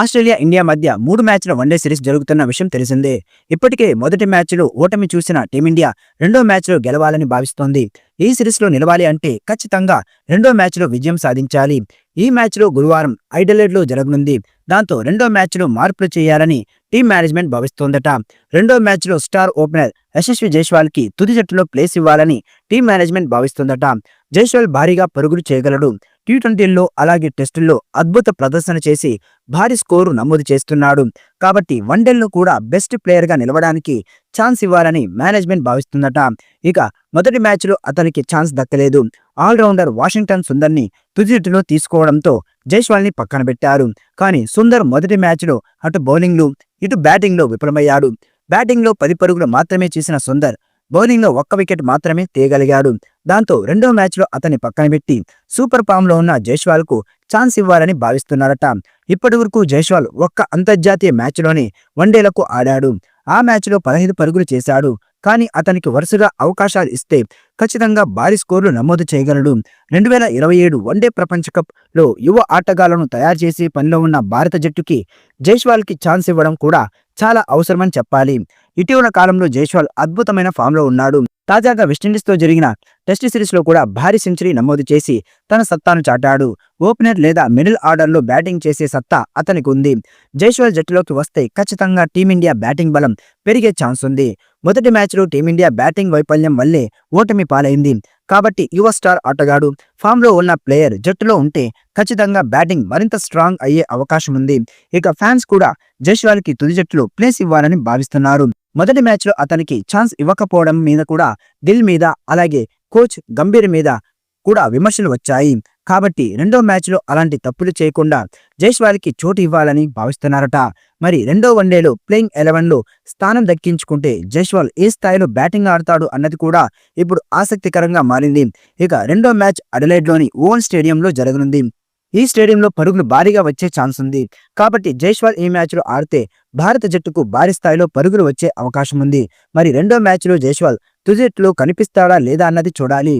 Australia India మధ్య మూడు మ్యాచ్ల వన్డే సిరీస్ జరుగుతున్న విషయం తెలిసిందే. ఇప్పటికే మొదటి మ్యాచ్లో ఓటమి చూసిన టీమిండియా రెండో మ్యాచ్లో గెలవాలని భావిస్తోంది. ఈ సిరీస్లో నిలవాలి అంటే ఖచ్చితంగా రెండో మ్యాచ్లో విజయం సాధించాలి. ఈ మ్యాచ్లో గురువారం ఐడలెడ్లో జరగనుంది. దాంతో రెండో మ్యాచ్లో మార్పులు చేయాలని టీం మేనేజ్మెంట్ భావిస్తోందట. రెండో మ్యాచ్లో స్టార్ ఓపెనర్ యశస్వి జైస్వాల్కి తుది జట్టులో ప్లేస్ ఇవ్వాలని టీం మేనేజ్మెంట్ భావిస్తోందట. జైస్వాల్ భారీగా పరుగులు చేయగలడు. టీ ట్వంటీల్లో అలాగే టెస్టుల్లో అద్భుత ప్రదర్శన చేసి భారీ స్కోరు నమోదు చేస్తున్నాడు. కాబట్టి వన్డేల్లో కూడా బెస్ట్ ప్లేయర్గా నిలవడానికి ఛాన్స్ ఇవ్వాలని మేనేజ్మెంట్ భావిస్తుందట. ఇక మొదటి మ్యాచ్లో అతనికి ఛాన్స్ దక్కలేదు. ఆల్రౌండర్ వాషింగ్టన్ సుందర్ని తుది తీసుకోవడంతో జైస్వాల్ని పక్కన పెట్టారు. కానీ సుందర్ మొదటి మ్యాచ్లో అటు బౌలింగ్లు ఇటు బ్యాటింగ్లో విఫలమయ్యాడు. బ్యాటింగ్లో పది పరుగులు మాత్రమే చేసిన సుందర్ బౌలింగ్లో ఒక్క వికెట్ మాత్రమే తీయగలిగాడు. దాంతో రెండో మ్యాచ్లో అతన్ని పక్కన పెట్టి సూపర్ ఫామ్లో ఉన్న జైస్వాల్కు ఛాన్స్ ఇవ్వాలని భావిస్తున్నారట. ఇప్పటి వరకు జైస్వాల్ ఒక్క అంతర్జాతీయ మ్యాచ్లోనే వన్డేలకు ఆడాడు. ఆ మ్యాచ్లో పదహైదు పరుగులు చేశాడు. కానీ అతనికి వరుసగా అవకాశాలు ఇస్తే ఖచ్చితంగా భారీ స్కోర్లు నమోదు చేయగలడు. రెండు వేల ఇరవై ఏడు వన్డే ప్రపంచ కప్లో యువ ఆటగాళ్ళను తయారు చేసే పనిలో ఉన్న భారత జట్టుకి జైస్వాల్కి ఛాన్స్ ఇవ్వడం కూడా చాలా అవసరమని చెప్పాలి. ఇటీవల కాలంలో జైస్వాల్ అద్భుతమైన ఫామ్లో ఉన్నాడు. తాజాగా వెస్టిండీస్తో జరిగిన టెస్ట్ సిరీస్లో కూడా భారీ సెంచరీ నమోదు చేసి తన సత్తాను చాటాడు. ఓపెనర్ లేదా మిడిల్ ఆర్డర్లో బ్యాటింగ్ చేసే సత్తా అతనికి ఉంది జైస్వాల్ జట్టులోకి వస్తే ఖచ్చితంగా టీమిండియా బ్యాటింగ్ బలం పెరిగే ఛాన్స్ ఉంది. మొదటి మ్యాచ్లో టీమిండియా బ్యాటింగ్ వైఫల్యం వల్లే ఓటమి పాలైంది. కాబట్టి యువ స్టార్ ఆటగాడు ఫామ్లో ఉన్న ప్లేయర్ జట్టులో ఉంటే ఖచ్చితంగా బ్యాటింగ్ మరింత స్ట్రాంగ్ అయ్యే అవకాశం ఉంది. ఇక ఫ్యాన్స్ కూడా జైస్వాల్కి తుది జట్టులో ప్లేస్ ఇవ్వాలని భావిస్తున్నారు. మొదటి మ్యాచ్లో అతనికి ఛాన్స్ ఇవ్వకపోవడం మీద కూడా దిల్ మీద అలాగే కోచ్ గంభీర్ మీద కూడా విమర్శలు వచ్చాయి. కాబట్టి రెండో మ్యాచ్లో అలాంటి తప్పులు చేయకుండా జైస్వాల్కి చోటు ఇవ్వాలని భావిస్తున్నారట. మరి రెండో వన్డేలో ప్లేయింగ్ ఎలెవెన్లో స్థానం దక్కించుకుంటే జైస్వాల్ ఏ స్థాయిలో బ్యాటింగ్ ఆడతాడు అన్నది కూడా ఇప్పుడు ఆసక్తికరంగా మారింది. ఇక రెండో మ్యాచ్ అడలైడ్లోని ఓవల్ స్టేడియంలో జరగనుంది. ఈ స్టేడియంలో పరుగులు భారీగా వచ్చే ఛాన్స్ ఉంది. కాబట్టి జైస్వాల్ ఈ మ్యాచ్లో ఆడితే భారత జట్టుకు భారీ స్థాయిలో పరుగులు వచ్చే అవకాశం ఉంది. మరి రెండో మ్యాచ్లో జైస్వాల్ తుజిట్లో కనిపిస్తాడా లేదా అన్నది చూడాలి.